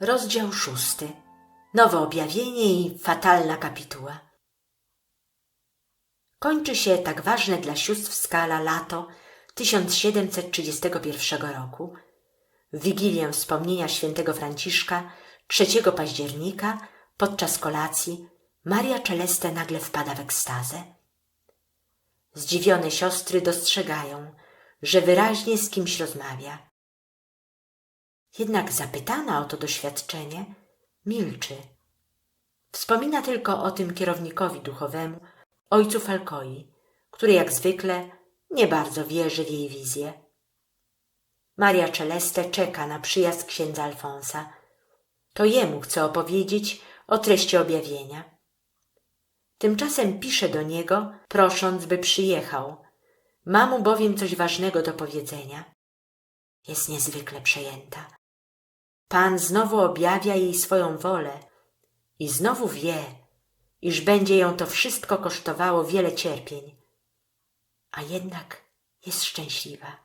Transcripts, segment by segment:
Rozdział szósty. Nowe objawienie i fatalna kapituła. Kończy się tak ważne dla sióstr Skala lato 1731 roku. W Wigilię wspomnienia świętego Franciszka 3 października podczas kolacji Maria Celeste nagle wpada w ekstazę. Zdziwione siostry dostrzegają, że wyraźnie z kimś rozmawia. Jednak zapytana o to doświadczenie, milczy. Wspomina tylko o tym kierownikowi duchowemu, ojcu Falcoi, który jak zwykle nie bardzo wierzy w jej wizję. Maria Celeste czeka na przyjazd księdza Alfonsa. To jemu chce opowiedzieć o treści objawienia. Tymczasem pisze do niego, prosząc, by przyjechał. Ma mu bowiem coś ważnego do powiedzenia. Jest niezwykle przejęta. Pan znowu objawia jej swoją wolę i znowu wie, iż będzie ją to wszystko kosztowało wiele cierpień, a jednak jest szczęśliwa.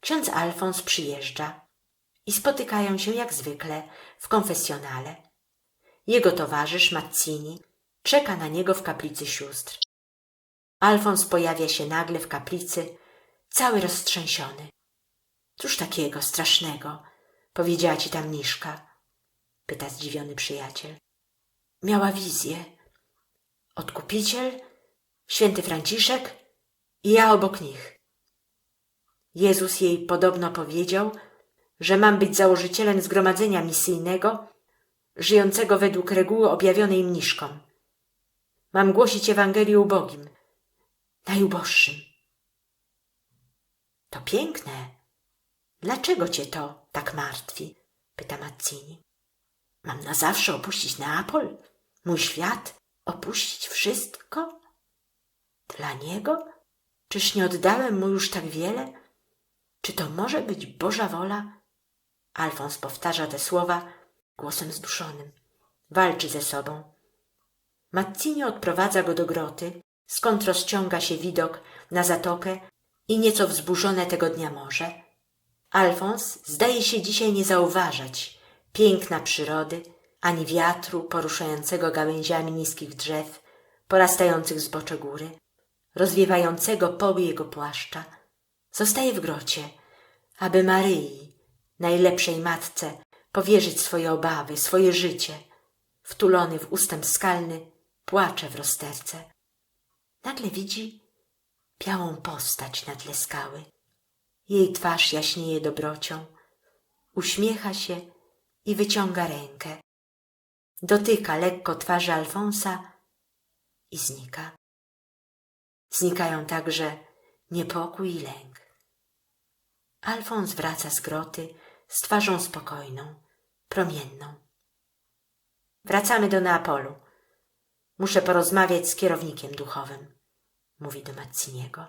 Ksiądz Alfons przyjeżdża i spotykają się jak zwykle w konfesjonale. Jego towarzysz Mazzini czeka na niego w kaplicy sióstr. Alfons pojawia się nagle w kaplicy, cały roztrzęsiony. Cóż takiego strasznego powiedziała ci ta mniszka? Pyta zdziwiony przyjaciel. Miała wizję. Odkupiciel, święty Franciszek i ja obok nich. Jezus jej podobno powiedział, że mam być założycielem zgromadzenia misyjnego, żyjącego według reguły objawionej mniszkom. Mam głosić Ewangelię ubogim, najuboższym. To piękne, Dlaczego cię to tak martwi? pyta Mazzini. Mam na zawsze opuścić Neapol? Mój świat? Opuścić wszystko? Dla niego? Czyż nie oddałem mu już tak wiele? Czy to może być Boża wola? Alfons powtarza te słowa głosem zduszonym. Walczy ze sobą. Mazzini odprowadza go do groty, skąd rozciąga się widok na zatokę i nieco wzburzone tego dnia morze. Alfons zdaje się dzisiaj nie zauważać piękna przyrody, ani wiatru poruszającego gałęziami niskich drzew, porastających z bocze góry, rozwiewającego poły jego płaszcza. Zostaje w grocie, aby Maryi, najlepszej matce, powierzyć swoje obawy, swoje życie. Wtulony w ustęp skalny, płacze w rozterce. Nagle widzi białą postać na tle skały. Jej twarz jaśnieje dobrocią, uśmiecha się i wyciąga rękę. Dotyka lekko twarzy Alfonsa i znika. Znikają także niepokój i lęk. Alfons wraca z groty z twarzą spokojną, promienną. Wracamy do Neapolu. Muszę porozmawiać z kierownikiem duchowym, mówi do Mazziniego.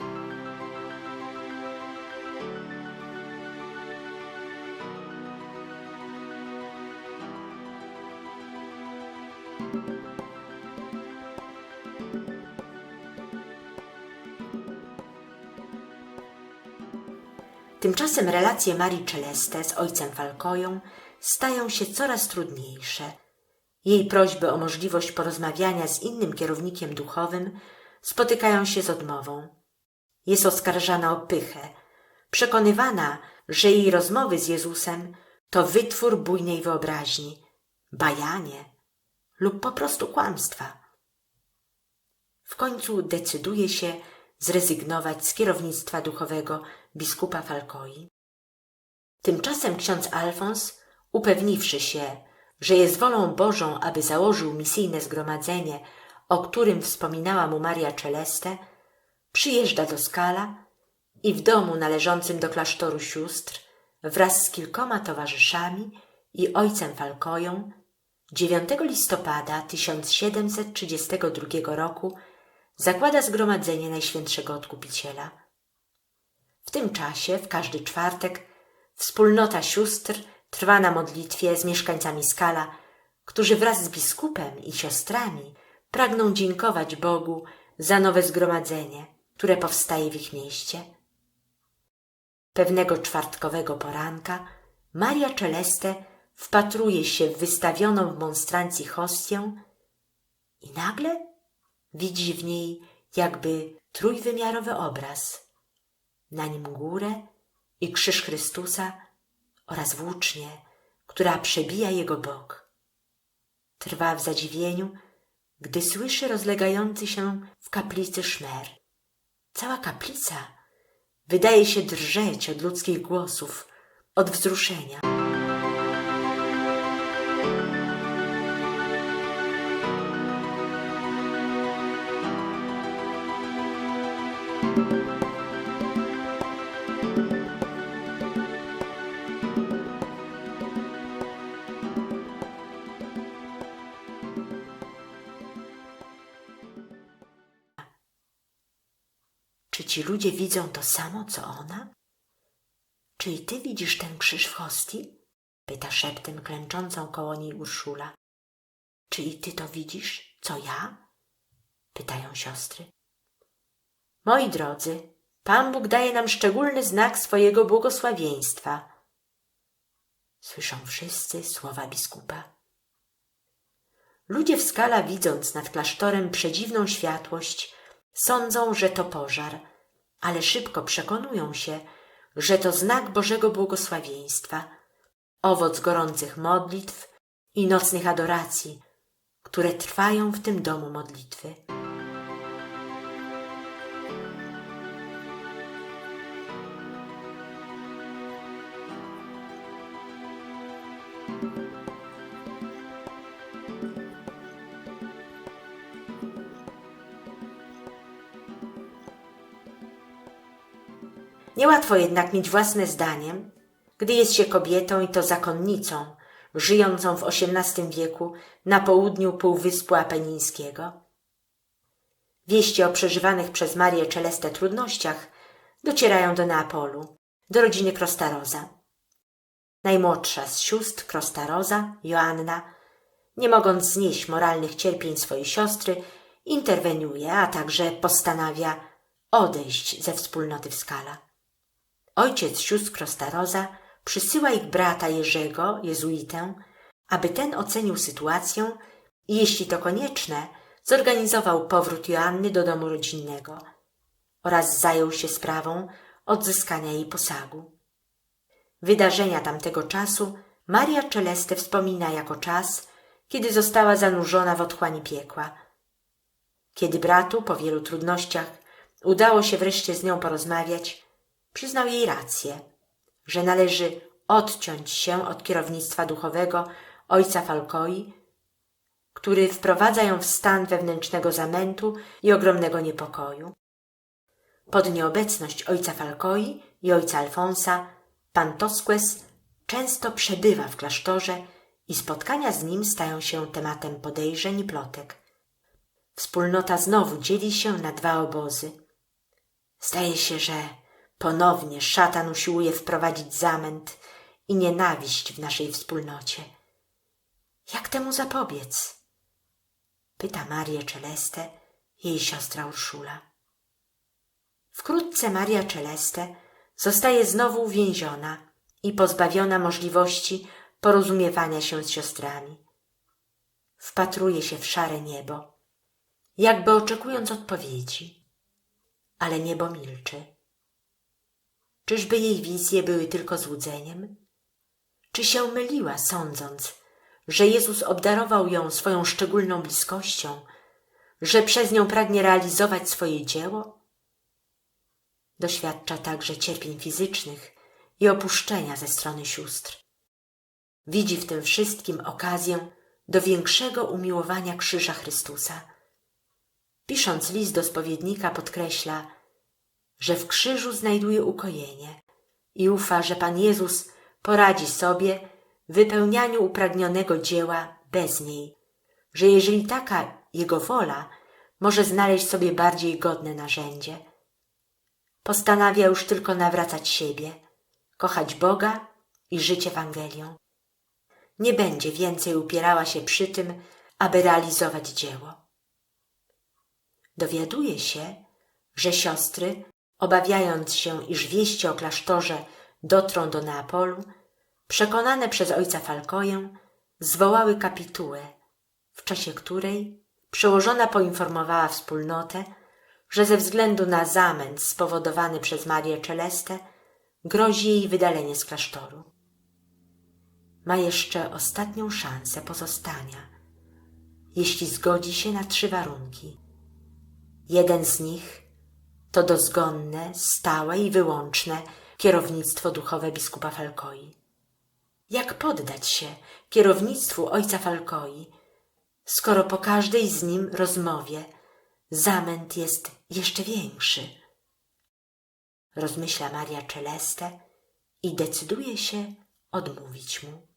Tymczasem relacje Marii Celeste z ojcem Falkoją stają się coraz trudniejsze. Jej prośby o możliwość porozmawiania z innym kierownikiem duchowym spotykają się z odmową. Jest oskarżana o pychę, przekonywana, że jej rozmowy z Jezusem to wytwór bujnej wyobraźni, bajanie lub po prostu kłamstwa. W końcu decyduje się zrezygnować z kierownictwa duchowego biskupa Falcoi. Tymczasem ksiądz Alfons, upewniwszy się, że jest wolą Bożą, aby założył misyjne zgromadzenie, o którym wspominała mu Maria Celeste, przyjeżdża do Skala i w domu należącym do klasztoru sióstr wraz z kilkoma towarzyszami i ojcem Falkoją 9 listopada 1732 roku zakłada zgromadzenie Najświętszego Odkupiciela. W tym czasie, w każdy czwartek, wspólnota sióstr trwa na modlitwie z mieszkańcami Skala, którzy wraz z biskupem i siostrami pragną dziękować Bogu za nowe zgromadzenie, które powstaje w ich mieście. Pewnego czwartkowego poranka Maria Celeste wpatruje się w wystawioną w monstrancji hostię i nagle widzi w niej jakby trójwymiarowy obraz. Na nim górę i krzyż Chrystusa oraz włócznię, która przebija jego bok. Trwa w zadziwieniu, gdy słyszy rozlegający się w kaplicy szmer. Cała kaplica wydaje się drżeć od ludzkich głosów, od wzruszenia. Czy ci ludzie widzą to samo, co ona? Czy i ty widzisz ten krzyż w hostii? Pyta szeptem klęczącą koło niej Urszula. Czy i ty to widzisz, co ja? Pytają siostry. Moi drodzy, Pan Bóg daje nam szczególny znak swojego błogosławieństwa. Słyszą wszyscy słowa biskupa. Ludzie w skala, widząc nad klasztorem przedziwną światłość, sądzą, że to pożar, ale szybko przekonują się, że to znak Bożego błogosławieństwa, owoc gorących modlitw i nocnych adoracji, które trwają w tym domu modlitwy. Niełatwo jednak mieć własne zdanie, gdy jest się kobietą i to zakonnicą, żyjącą w XVIII wieku na południu Półwyspu Apenińskiego. Wieści o przeżywanych przez Marię Czelestę trudnościach docierają do Neapolu, do rodziny Krostaroza. Najmłodsza z sióstr Krostaroza, Joanna, nie mogąc znieść moralnych cierpień swojej siostry, interweniuje, a także postanawia odejść ze wspólnoty w skala. Ojciec sióstr Krostaroza przysyła ich brata Jerzego, jezuitę, aby ten ocenił sytuację i jeśli to konieczne, zorganizował powrót Joanny do domu rodzinnego oraz zajął się sprawą odzyskania jej posagu. Wydarzenia tamtego czasu Maria Celeste wspomina jako czas, kiedy została zanurzona w otchłani piekła. Kiedy bratu po wielu trudnościach udało się wreszcie z nią porozmawiać, przyznał jej rację, że należy odciąć się od kierownictwa duchowego ojca Falkoi, który wprowadza ją w stan wewnętrznego zamętu i ogromnego niepokoju. Pod nieobecność ojca Falkoi i ojca Alfonsa, pan Tosques często przebywa w klasztorze i spotkania z nim stają się tematem podejrzeń i plotek. Wspólnota znowu dzieli się na dwa obozy. Zdaje się, że Ponownie szatan usiłuje wprowadzić zamęt i nienawiść w naszej wspólnocie. Jak temu zapobiec? Pyta Marię Celeste, jej siostra Urszula. Wkrótce Maria Celeste zostaje znowu uwięziona i pozbawiona możliwości porozumiewania się z siostrami. Wpatruje się w szare niebo, jakby oczekując odpowiedzi, ale niebo milczy. Czyżby jej wizje były tylko złudzeniem? Czy się myliła, sądząc, że Jezus obdarował ją swoją szczególną bliskością, że przez nią pragnie realizować swoje dzieło? Doświadcza także cierpień fizycznych i opuszczenia ze strony sióstr. Widzi w tym wszystkim okazję do większego umiłowania krzyża Chrystusa. Pisząc list do spowiednika podkreśla, że w krzyżu znajduje ukojenie i ufa, że Pan Jezus poradzi sobie w wypełnianiu upragnionego dzieła bez niej, że jeżeli taka Jego wola, może znaleźć sobie bardziej godne narzędzie. Postanawia już tylko nawracać siebie, kochać Boga i żyć Ewangelią. Nie będzie więcej upierała się przy tym, aby realizować dzieło. Dowiaduje się, że siostry obawiając się, iż wieści o klasztorze dotrą do Neapolu, przekonane przez ojca Falkoję, zwołały kapitułę, w czasie której przełożona poinformowała wspólnotę, że ze względu na zamęt spowodowany przez Marię Celestę grozi jej wydalenie z klasztoru. Ma jeszcze ostatnią szansę pozostania, jeśli zgodzi się na trzy warunki. Jeden z nich to dozgonne, stałe i wyłączne kierownictwo duchowe biskupa Falkoi. Jak poddać się kierownictwu ojca Falkoi, skoro po każdej z nim rozmowie zamęt jest jeszcze większy? Rozmyśla Maria Celeste i decyduje się odmówić mu.